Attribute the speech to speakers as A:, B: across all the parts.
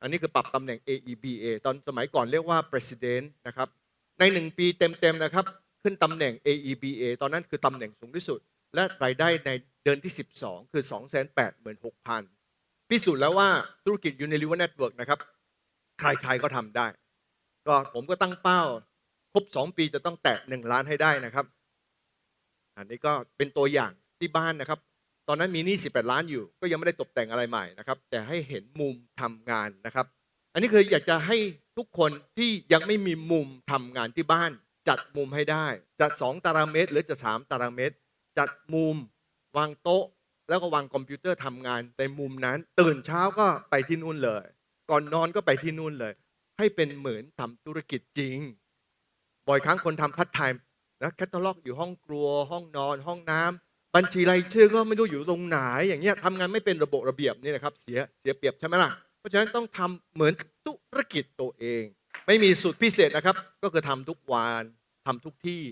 A: อันนี้คือปรับตำแหน่ง AEBA ตอนสมัยก่อนเรียกว่า president นะครับ ในหนึ่งปีเต็มๆนะครับ ขึ้นตำแหน่ง AEBA ตอนนั้นคือตำแหน่งสูงที่สุด และรายได้ในเดือนที่ 12 คือ 286,000 พิสูจน์แล้วว่าธุรกิจ Unilever Network นะครับ ใครๆก็ทำได้ ก็ผมก็ตั้งเป้า ครบ 2 ปีจะต้องแตะ 1 ล้านให้ได้นะครับ อันนี้ก็เป็นตัวอย่างที่บ้านนะครับ อนนั้นมีหนี้18 ล้านอยู่ ก็ยังไม่ได้ตกแต่งอะไรใหม่นะครับ แต่ให้เห็นมุมทำงานนะครับ อันนี้คืออยากจะให้ทุกคนที่ยังไม่มีมุมทำงานที่บ้าน จัดมุมให้ได้ จัด 2 ตารางเมตร หรือจะ3ตารางเมตร จัดมุมวางโต๊ะ แล้วก็วางคอมพิวเตอร์ทำงานในมุมนั้น ตื่นเช้าก็ไปที่นู่นเลย ก่อนนอนก็ไปที่นู่นเลย ให้เป็นเหมือนทำธุรกิจจริง บ่อยครั้งคนทำพัฒไทม์นะแคตตาล็อกอยู่ห้องครัว ห้องนอน ห้องน้ำ บัญชีรายชื่อก็ไม่รู้อยู่ตรงไหนอย่างเงี้ยทำงานไม่เป็นระบบระเบียบนี่นะครับเสียเสียเปรียบใช่ไหมล่ะเพราะฉะนั้นต้องทำเหมือนธุรกิจตัวเอง ไม่มีสูตรพิเศษนะครับ ก็คือทำทุกวันทำทุกที่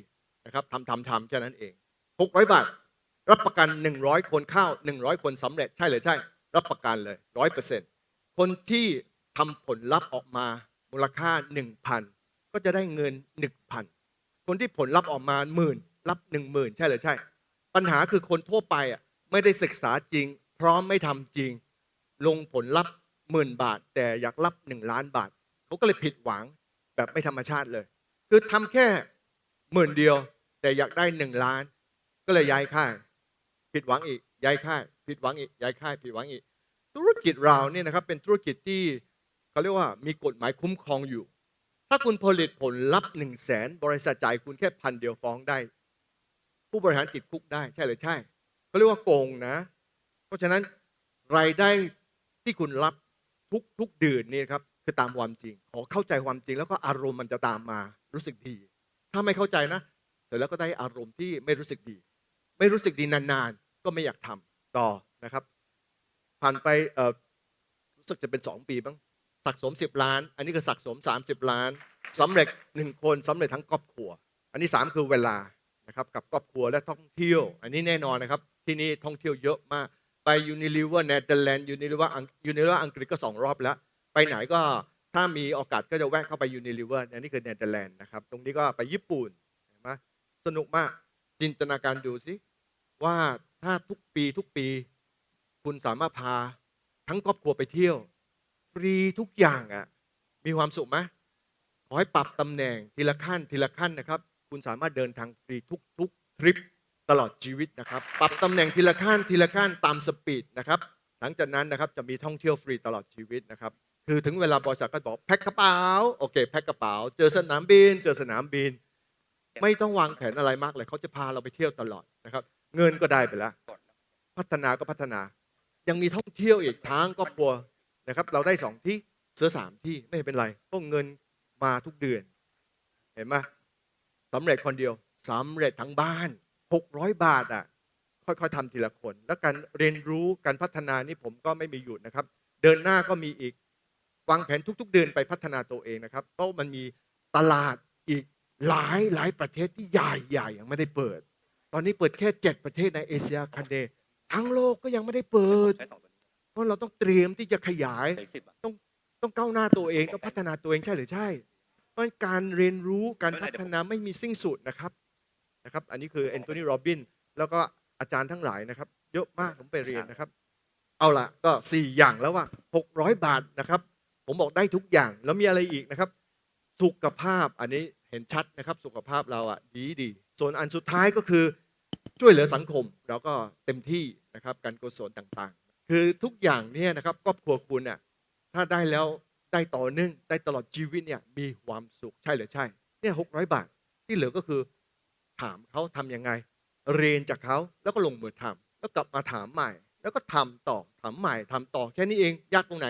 A: นะครับทำทำทำแค่นั้นเอง600บาทรับประกัน 100 คนเข้า 100 คนสำเร็จใช่หรือใช่ รับประกันเลย100%คนที่ทำผลลัพธ์ออกมามูลค่า 1,000 ก็จะได้เงิน 1,000 คนที่ผลลัพธ์ออกมาหมื่นรับ 10,000 ใช่หรือใช่ ปัญหาคือคนทั่วไปอะไม่ได้ศึกษาจริง พร้อมไม่ทำจริง ลงผลลัพธ์หมื่นบาท แต่อยากรับ1ล้านบาทเขาก็เลยผิดหวังแบบไม่ธรรมชาติเลย คือทำแค่หมื่นเดียว แต่อยากได้1ล้าน ก็เลยย้ายค่าย ผิดหวังอีกย้ายค่าย ผิดหวังอีกย้ายค่าย ผิดหวังอีก ธุรกิจเราเนี่ยนะครับเป็นธุรกิจที่เขาเรียกว่ามีกฎหมายคุ้มครองอยู่ ถ้าคุณผลิตผลลัพธ์หนึ่งแสนบริษัทจ่ายคุณแค่พันเดียวฟ้องได้ ผู้บริหารติดคุกได้ใช่หรือใช่เขาเรียกว่าโกงนะ เพราะฉะนั้นรายได้ที่คุณรับทุกทุกเดือนนี่ครับคือตามความจริง ขอเข้าใจความจริงแล้วก็อารมณ์มันจะตามมารู้สึกดี ถ้าไม่เข้าใจนะเสร็จแล้วก็ได้อารมณ์ที่ไม่รู้สึกดี ไม่รู้สึกดีนานๆ ก็ไม่อยากทำต่อนะครับ ผ่านไปเอ่อรู้สึกจะเป็น 2 ปีบ้างสะสม 10 ล้าน อันนี้คือสะสม 30 ล้านสำเร็จหนึ่งคนสำเร็จทั้งครอบครัว อันนี้ 3 คือเวลา นะครับกับครอบครัวและท่องเที่ยว อันนี้แน่นอนนะครับ ที่นี่ท่องเที่ยวเยอะมาก ไปยูนิลิเวอร์เนเธอร์แลนด์ยูนิลิเวอร์ยูนิลิเวอร์อังกฤษก็สองรอบแล้ว ไปไหนก็ถ้ามีโอกาสก็จะแวะเข้าไปยูนิลิเวอร์อันนี้คือเนเธอร์แลนด์นะครับ ตรงนี้ก็ไปญี่ปุ่นเห็นไหมสนุกมากจินตนาการดูสิว่าถ้าทุกปีทุกปี คุณสามารถพาทั้งครอบครัวไปเที่ยว ฟรีทุกอย่างอะ่ะมีความสุขไหมขอให้ปรับตำแหน่งทีละขั้นทีละขั้นนะครับ คุณสามารถเดินทางฟรีทุกทุกทริปตลอดชีวิตนะครับ ปรับตำแหน่งทีละขั้นทีละขั้นตามสปีดนะครับหลังจากนั้นนะครับจะมีท่องเที่ยวฟรีตลอดชีวิตนะครับคือถึงเวลาบริษัทก็บอกแพ็คกระเป๋าโอเคแพ็คกระเป๋า เจอสนามบิน เจอสนามบิน ไม่ต้องวางแผนอะไรมากเลยเขาจะพาเราไปเที่ยวตลอดนะครับ เงินก็ได้ไปแล้วพัฒนาก็พัฒนา ยังมีท่องเที่ยวอีกทั้งครอบครัวนะครับ เราได้สองที่เสือสามที่ไม่เป็นไรต้องเงินมาทุกเดือน เห็นไหม สำเร็จคนเดียวสำเร็จทั้งบ้าน 600 บาทอะค่อยๆทำทีละคน แล้วการเรียนรู้การพัฒนานี่ผมก็ไม่มีหยุดนะครับ เดินหน้าก็มีอีกวางแผนทุก ๆ เดือนไปพัฒนาตัวเองนะครับ เพราะมันมีตลาดอีกหลายหลายประเทศที่ใหญ่ๆยังไม่ได้เปิด ตอนนี้เปิดแค่ 7 ประเทศในเอเชียคันเดย์ทั้งโลกก็ยังไม่ได้เปิด
B: ใช้สองตัวนี้
A: เพราะเราต้องเตรียมที่จะขยาย
B: ใช้สิบอะ
A: ต้องก้าวหน้าตัวเองต้องพัฒนาตัวเองใช่หรือใช่เพ ราะการเรียนรู้การพัฒนาไม่มีสิ้นสุดนะครับนะครับ อันนี้คือแอนโทนีโรบินแล้วก็อาจารย์ทั้งหลายนะครับ เยอะมากผมไปเรียนนะครับ เอาละก็ 4 อย่างแล้วว่า 600 บาทนะครับ ผมบอกได้ทุกอย่างแล้วมีอะไรอีกนะครับ สุขภาพอันนี้เห็นชัดนะครับ สุขภาพเราอะดีดี ส่วนอันสุดท้ายก็คือช่วยเหลือสังคมเราก็เต็มที่นะครับ การกุศลต่างๆ คือทุกอย่างเนี่ยนะครับครอบครัวคุณเนี่ยถ้าได้แล้ว ได้ต่อเนื่องได้ตลอดชีวิตเนี่ยมีความสุขใช่หรือใช่ เนี่ยหกร้อยบาทที่เหลือก็คือถามเขาทำยังไง เรียนจากเขาแล้วก็ลงมือทำแล้วกลับมาถามใหม่ แล้วก็ทำต่อถามใหม่ทำต่อแค่นี้เองยากตรงไหน